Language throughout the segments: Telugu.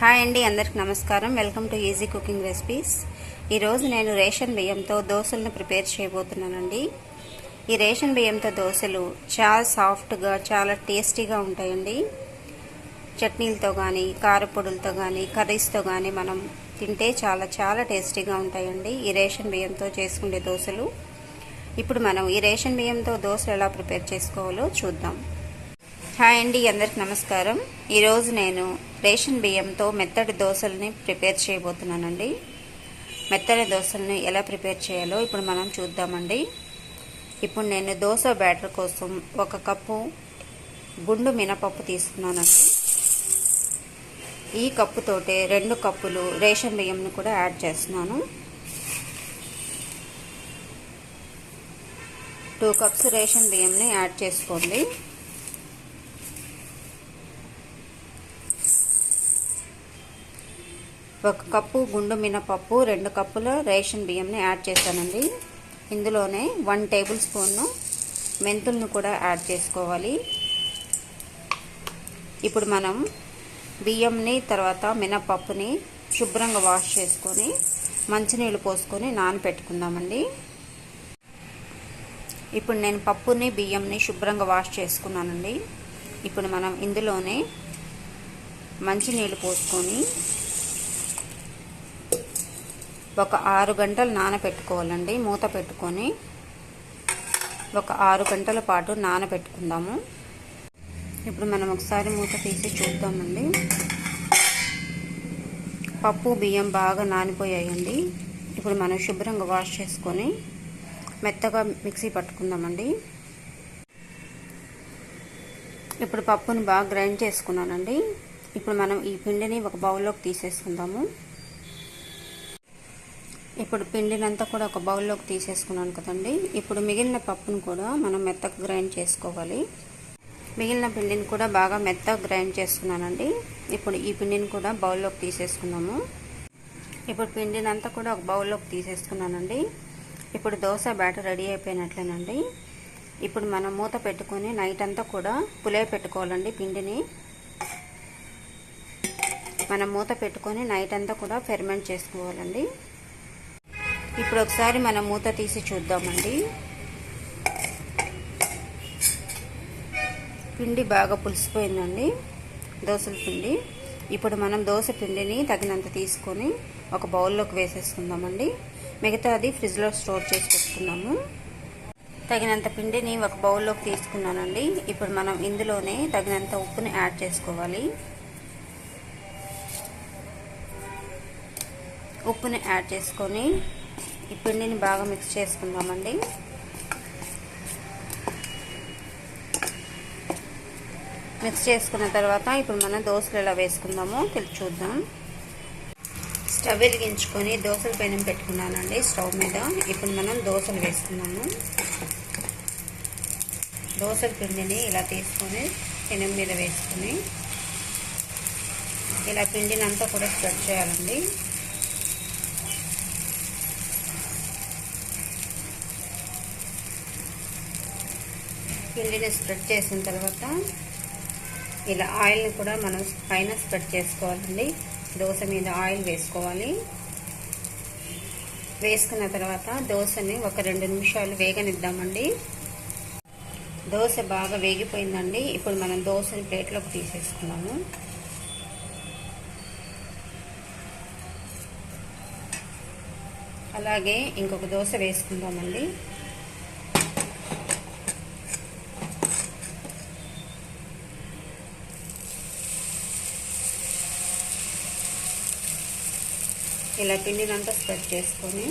హాయ్ అండి అందరికి నమస్కారం. Welcome to easy cooking recipes. ఈరోజు నేను రేషన్ బియ్యంతో దోశలను ప్రిపేర్ చేయబోతున్నానండి. ఈ రేషన్ బియ్యంతో దోశలు చాలా సాఫ్ట్గా చాలా టేస్టీగా ఉంటాయండి. చట్నీలతో కానీ కారపొడులతో కానీ కర్రీస్తో కానీ మనం తింటే చాలా చాలా టేస్టీగా ఉంటాయండి ఈ రేషన్ బియ్యంతో చేసుకునే దోశలు. ఇప్పుడు మనం ఈ రేషన్ బియ్యంతో దోశలు ఎలా ప్రిపేర్ చేసుకోవాలో చూద్దాం. హాయ్ అండి అందరికి నమస్కారం. ఈరోజు నేను రేషన్ బియ్యంతో మెత్తటి దోశల్ని ప్రిపేర్ చేయబోతున్నానండి. మెత్తటి దోశల్ని ఎలా ప్రిపేర్ చేయాలో ఇప్పుడు మనం చూద్దామండి. ఇప్పుడు నేను దోశ బ్యాటర్ కోసం ఒక కప్పు గుండు మినపప్పు తీసుకున్నానండి. ఈ కప్పుతోటే రెండు కప్పులు రేషన్ బియ్యంని కూడా యాడ్ చేస్తున్నాను. టూ కప్స్ రేషన్ బియ్యంని యాడ్ చేసుకోండి. ఒక కప్పు గుండు మినపప్పు రెండు కప్పుల రేషన్ బియ్యంని యాడ్ చేశానండి. ఇందులోనే వన్ టేబుల్ స్పూన్ను మెంతులను కూడా యాడ్ చేసుకోవాలి. ఇప్పుడు మనం బియ్యంని తర్వాత మినపప్పుని శుభ్రంగా వాష్ చేసుకొని మంచినీళ్ళు పోసుకొని నానపెట్టుకుందామండి. ఇప్పుడు నేను పప్పుని బియ్యంని శుభ్రంగా వాష్ చేసుకున్నానండి. ఇప్పుడు మనం ఇందులోనే మంచినీళ్ళు పోసుకొని ఒక ఆరు గంటలు నానబెట్టుకోవాలండి మూత పెట్టుకొని ఒక ఆరు గంటల పాటు నానబెట్టుకుందాము ఇప్పుడు మనం ఒకసారి మూత తీసి చూద్దామండి. పప్పు బియ్యం బాగా నానిపోయాయండి. ఇప్పుడు మనం శుభ్రంగా వాష్ చేసుకొని మెత్తగా మిక్సీ పట్టుకుందామండి. ఇప్పుడు పప్పుని బాగా గ్రైండ్ చేసుకున్నానండి. ఇప్పుడు మనం ఈ పిండిని ఒక బౌల్లోకి తీసేసుకుందాము. ఇప్పుడు పిండినంతా కూడా ఒక బౌల్లోకి తీసేసుకున్నాను కదండి. ఇప్పుడు మిగిలిన పప్పును కూడా మనం మెత్తగా గ్రైండ్ చేసుకోవాలి. మిగిలిన పిండిని కూడా బాగా మెత్తగా గ్రైండ్ చేసుకున్నానండి ఇప్పుడు ఈ పిండిని కూడా బౌల్లోకి తీసేసుకున్నాము ఇప్పుడు పిండినంతా కూడా ఒక బౌల్లోకి తీసేసుకున్నానండి. ఇప్పుడు దోశ బ్యాటర్ రెడీ అయిపోయినట్లేనండి. ఇప్పుడు మనం మూత పెట్టుకొని నైట్ అంతా కూడా పులే పెట్టుకోవాలండి పిండిని. మనం మూత పెట్టుకొని నైట్ అంతా కూడా ఫెర్మెంట్ చేసుకోవాలండి. ఇప్పుడు ఒకసారి మనం మూత తీసి చూద్దామండి. పిండి బాగా పులిసిపోయిందండి. దోశల పిండి. ఇప్పుడు మనం దోశ పిండిని తగినంత తీసుకొని ఒక బౌల్లోకి వేసేసుకుందామండి. మిగతాది ఫ్రిడ్జ్లో స్టోర్ చేసి పెట్టుకున్నాము. తగినంత పిండిని ఒక బౌల్లోకి తీసుకున్నానండి. ఇప్పుడు మనం ఇందులోనే తగినంత ఉప్పుని యాడ్ చేసుకోవాలి. ఉప్పుని యాడ్ చేసుకొని ఈ పిండిని బాగా మిక్స్ చేసుకుందామండి. మిక్స్ చేసుకున్న తర్వాత ఇప్పుడు మనం దోశలు ఎలా వేసుకుందామో తెలిసి చూద్దాం. స్టవ్ వెలిగించుకొని దోశల పెనం పెట్టుకున్నానండి స్టవ్ మీద. ఇప్పుడు మనం దోశలు వేసుకున్నాము దోశల పిండిని ఇలా తీసుకొని పెనం మీద వేసుకొని. ఇలా పిండిని అంతా కూడా స్ప్రెడ్ చేయాలండి. పిండిని స్ప్రెడ్ చేసిన తర్వాత ఇలా ఆయిల్ని కూడా మనం పైన స్ప్రెడ్ చేసుకోవాలండి. దోశ మీద ఆయిల్ వేసుకోవాలి. వేసుకున్న తర్వాత దోశని ఒక రెండు నిమిషాలు వేగనిద్దామండి. దోశ బాగా వేగిపోయిందండి. ఇప్పుడు మనం దోశని ప్లేట్లోకి తీసేసుకున్నాము. అలాగే ఇంకొక దోశ వేసుకుందామండి. ఇలా పిండినంతా స్ప్రెడ్ చేసుకొని.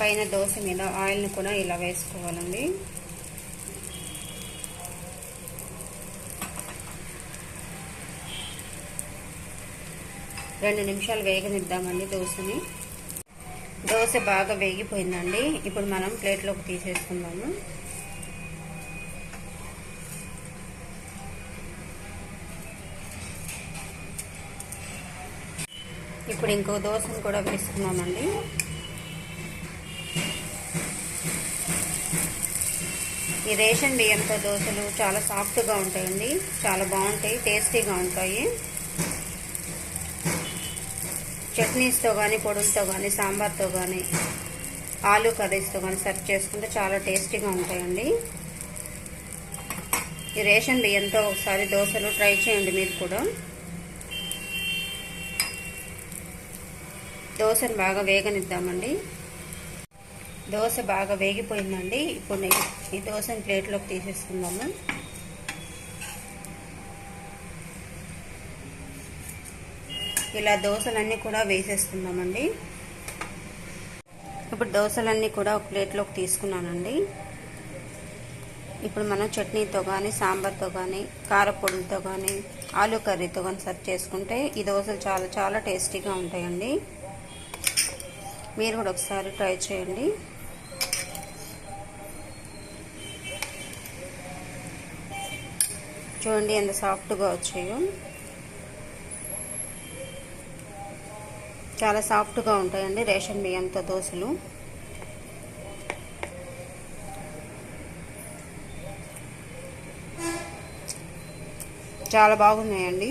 పైన దోశ మీద ఆయిల్ని కూడా ఇలా వేసుకోవాలండి. రెండు నిమిషాలు వేగనిద్దామండి దోశని. దోశ బాగా వేగిపోయిందండి. ఇప్పుడు మనం ప్లేట్లోకి తీసేసుకుందాము. ఇప్పుడు ఇంకో దోశను కూడా వేసుకున్నామండి. ఈ రేషన్ బియ్యంతో దోశలు చాలా సాఫ్ట్గా ఉంటాయండి. చాలా బాగుంటాయి టేస్టీగా ఉంటాయి. చట్నీస్తో కానీ పొడులతో కానీ సాంబార్తో కానీ ఆలు కర్రీస్తో కానీ సర్వ్ చేసుకుంటే చాలా టేస్టీగా ఉంటాయండి. ఈ రేషన్ బియ్యంతో ఒకసారి దోశలు ట్రై చేయండి మీరు కూడా. దోశను బాగా వేగనిద్దామండి. దోశ బాగా వేగిపోయిందండి. ఇప్పుడు నేను ఈ దోశని ప్లేట్లోకి తీసేసుకుందాము. ఇలా దోశలన్నీ కూడా వేసేసుకుందామండి. ఇప్పుడు దోశలన్నీ కూడా ఒక ప్లేట్లోకి తీసుకున్నానండి. ఇప్పుడు మనం చట్నీతో కానీ సాంబార్తో కానీ కారపొడులతో కానీ ఆలు కర్రీతో కానీ సర్వ్ చేసుకుంటే ఈ దోశలు చాలా చాలా టేస్టీగా ఉంటాయండి. మీరు కూడా ఒకసారి ట్రై చేయండి. చూడండి ఎంత సాఫ్ట్గా వచ్చాయో. చాలా సాఫ్ట్గా ఉంటాయండి రేషన్ బియ్యంతో దోశలు. చాలా బాగున్నాయండి.